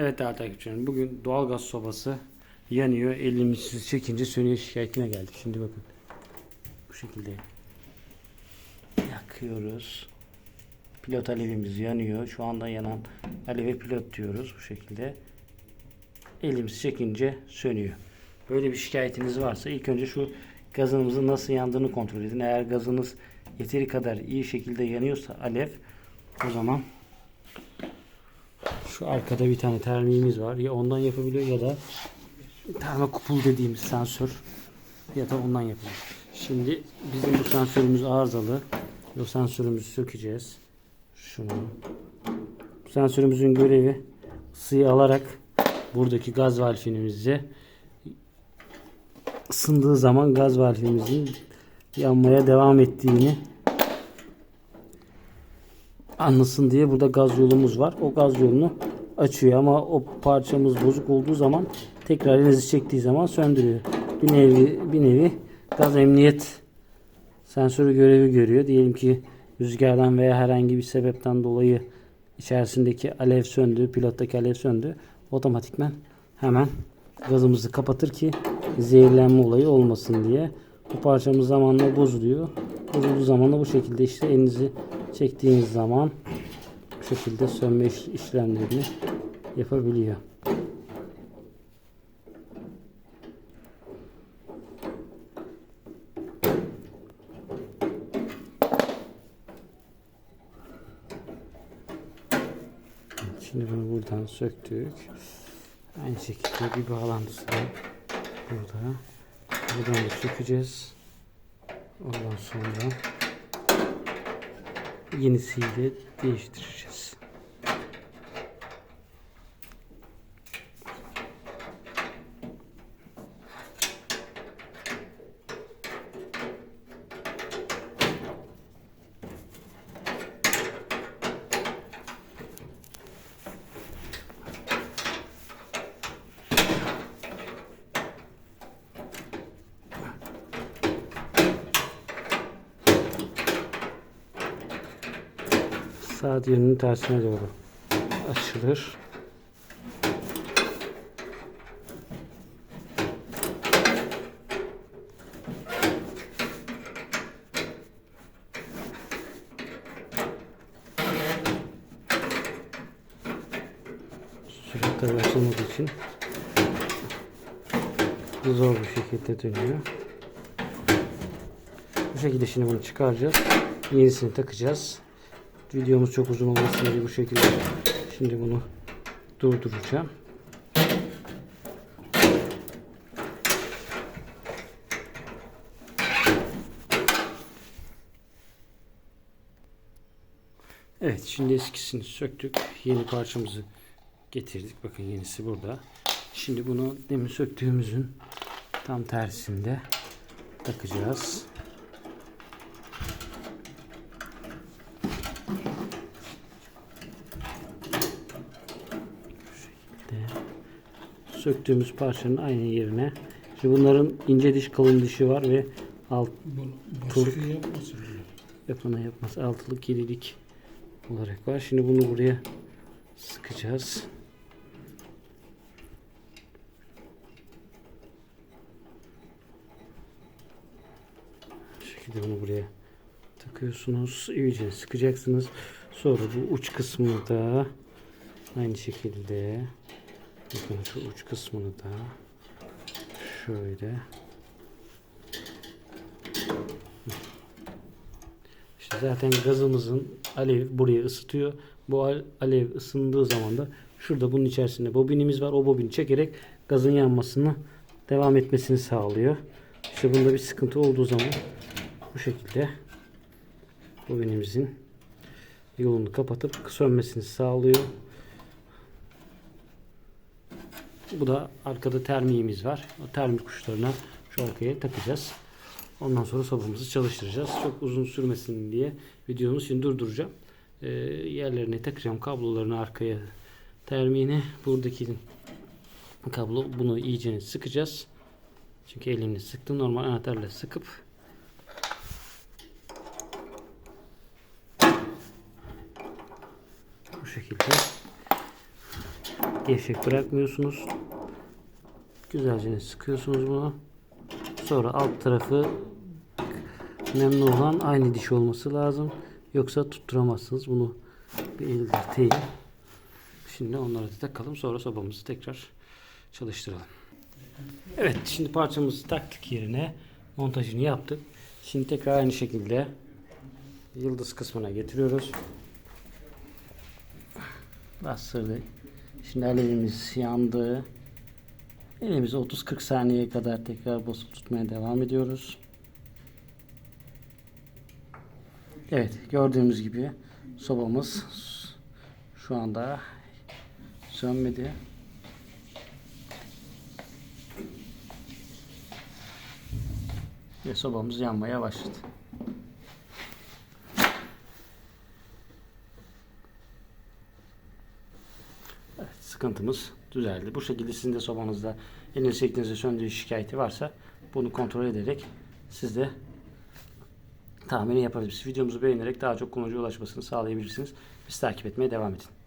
Evet değerli takipçilerim bugün doğalgaz sobası yanıyor. Elimizi çekince sönüyor şikayetine geldik. Şimdi bakın. Bu şekilde yakıyoruz. Pilot alevimiz yanıyor. Şu anda yanan alevi pilot diyoruz bu şekilde. Elimizi çekince sönüyor. Böyle bir şikayetiniz varsa ilk önce şu gazınızın nasıl yandığını kontrol edin. Eğer gazınız yeteri kadar iyi şekilde yanıyorsa alev o zaman şu arkada bir tane termiğimiz var. Ya ondan yapabiliyor ya da termo kupul dediğimiz sensör ya da ondan yapılıyor. Şimdi bizim bu sensörümüz arızalı. Bu sensörümüzü sökeceğiz. Şunu. Bu sensörümüzün görevi ısıyı alarak buradaki gaz valfimizi ısındığı zaman gaz valfimizin yanmaya devam ettiğini anlasın diye burada gaz yolumuz var. O gaz yolunu açıyor ama o parçamız bozuk olduğu zaman tekrar elinizi çektiği zaman söndürüyor. Bir nevi bir nevi gaz emniyet sensörü görevi görüyor. Diyelim ki rüzgardan veya herhangi bir sebepten dolayı içerisindeki alev söndü, pilottaki alev söndü. Otomatikmen hemen gazımızı kapatır ki zehirlenme olayı olmasın diye. Bu parçamız zamanla bozuluyor. Bozulduğu zaman da bu şekilde işte elinizi çektiğiniz zaman bu şekilde sönme iş- işlemlerini yapabiliyor. Şimdi bunu buradan söktük. Aynı şekilde bir bağlantısı da burada. Buradan da sökeceğiz. Ondan sonra yenisiyle değiştireceğiz. Saat yönünün tersine doğru açılır. Sürekli açılmadığı için zor bir şekilde dönüyor. Bu şekilde şimdi bunu çıkaracağız. Yenisini takacağız. Videomuz çok uzun olmasın diye bu şekilde şimdi bunu durduracağım. Evet şimdi eskisini söktük. Yeni parçamızı getirdik. Bakın yenisi burada. Şimdi bunu demin söktüğümüzün tam tersinde takacağız. Söktüğümüz parçanın aynı yerine. Şimdi bunların ince diş kalın dişi var ve alt diye. yapana yapmaz altılık yedilik olarak var. Şimdi bunu buraya sıkacağız. Bu şekilde bunu buraya takıyorsunuz. İyice sıkacaksınız. Sonra bu uç kısmını da aynı şekilde bakın şu uç kısmını da şöyle İşte zaten gazımızın alev burayı ısıtıyor. Bu al- alev ısındığı zaman da şurada bunun içerisinde bobinimiz var. O bobini çekerek gazın yanmasını devam etmesini sağlıyor. İşte bunda bir sıkıntı olduğu zaman bu şekilde bobinimizin yolunu kapatıp sönmesini sağlıyor. Bu da arkada termiğimiz var. O termik uçlarına şu arkaya takacağız. Ondan sonra sobamızı çalıştıracağız. Çok uzun sürmesin diye videomu şimdi durduracağım. Ee, yerlerine takacağım kablolarını arkaya termiğine. Buradaki kablo bunu iyice sıkacağız. Çünkü elimle sıktım. Normal anahtarla sıkıp bu şekilde gevşek bırakmıyorsunuz. Güzelce sıkıyorsunuz bunu. Sonra alt tarafı nemli olan aynı diş olması lazım. Yoksa tutturamazsınız. Bunu bir eldirteyim. Şimdi onları da takalım. Sonra sobamızı tekrar çalıştıralım. Evet şimdi parçamızı taktık yerine. Montajını yaptık. Şimdi tekrar aynı şekilde yıldız kısmına getiriyoruz. Bastırdık. Şimdi alevimiz yandı. Elimizi 30-40 saniyeye kadar tekrar basıp tutmaya devam ediyoruz. Evet gördüğümüz gibi sobamız şu anda sönmedi. Ve sobamız yanmaya başladı. Evet, sıkıntımız düzeldi. Bu şekilde sizin de sobanızda eliniz şeklinizde söndüğü şikayeti varsa bunu kontrol ederek siz de tahmini yapabilirsiniz. Videomuzu beğenerek daha çok kullanıcıya ulaşmasını sağlayabilirsiniz. Bizi takip etmeye devam edin.